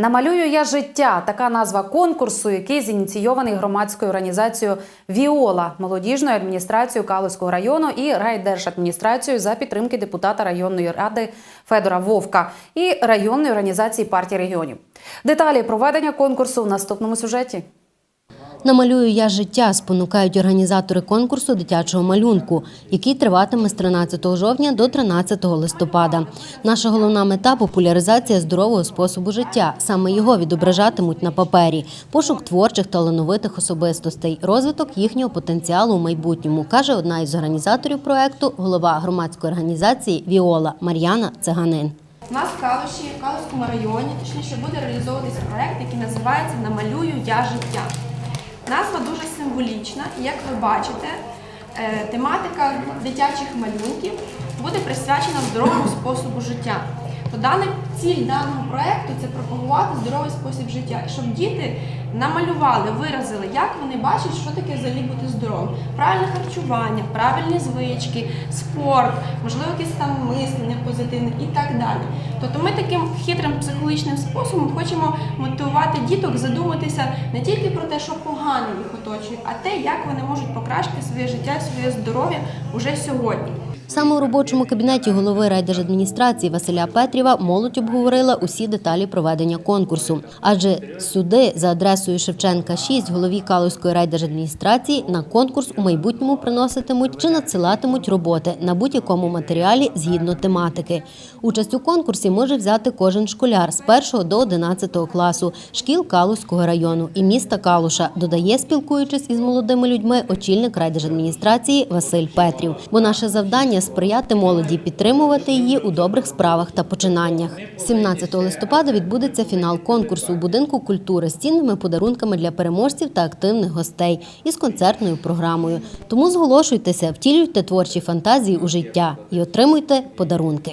Намалюю я життя. Така назва конкурсу, який зініційований громадською організацією Віола, молодіжною адміністрацією Калузького району і райдержадміністрацією за підтримки депутата районної ради Федора Вовка і районної організації партії регіонів. Деталі проведення конкурсу в наступному сюжеті. Намалюю я життя спонукають організатори конкурсу дитячого малюнку, який триватиме з 13 жовтня до 13 листопада. Наша головна мета популяризація здорового способу життя. Саме його відображатимуть на папері, пошук творчих талановитих особистостей, розвиток їхнього потенціалу у майбутньому, каже одна із організаторів проекту, голова громадської організації Віола Мар'яна Циганин. У нас Калуському районі, точніше, буде реалізовуватися проект, який називається Намалюю я життя. Назва дуже символічна, і як ви бачите, е, тематика дитячих малюнків буде присвячена здоровому способу життя. То дана ціль даного проекту це пропагувати здоровий спосіб життя, щоб діти намалювали, виразили, як вони бачать, що таке взагалі бути здоровим. Правильне харчування, правильні звички, спорт, можливо, якесь там мислення позитивне і так далі. Тобто ми таким хитрим психологічним способом хочемо мотивувати діток задуматися не тільки про те, що погано їх оточує, а те, як вони можуть покращити своє життя, своє здоров'я уже сьогодні. Саме у робочому кабінеті голови райдержадміністрації Василя Петріва молодь обговорила усі деталі проведення конкурсу. Адже сюди за адресою Шевченка 6 голові Калузької райдержадміністрації на конкурс у майбутньому приноситимуть чи надсилатимуть роботи на будь-якому матеріалі згідно тематики. Участь у конкурсі може взяти кожен школяр з 1 до 11 класу шкіл Калузького району і міста Калуша, додає, спілкуючись із молодими людьми, очільник райдержадміністрації Василь Петрів. Бо наше завдання сприяти молоді, підтримувати її у добрих справах та починаннях. 17 листопада відбудеться фінал конкурсу у будинку культури з цінними подарунками для переможців та активних гостей із концертною програмою. Тому зголошуйтеся, втілюйте творчі фантазії у життя і отримуйте подарунки.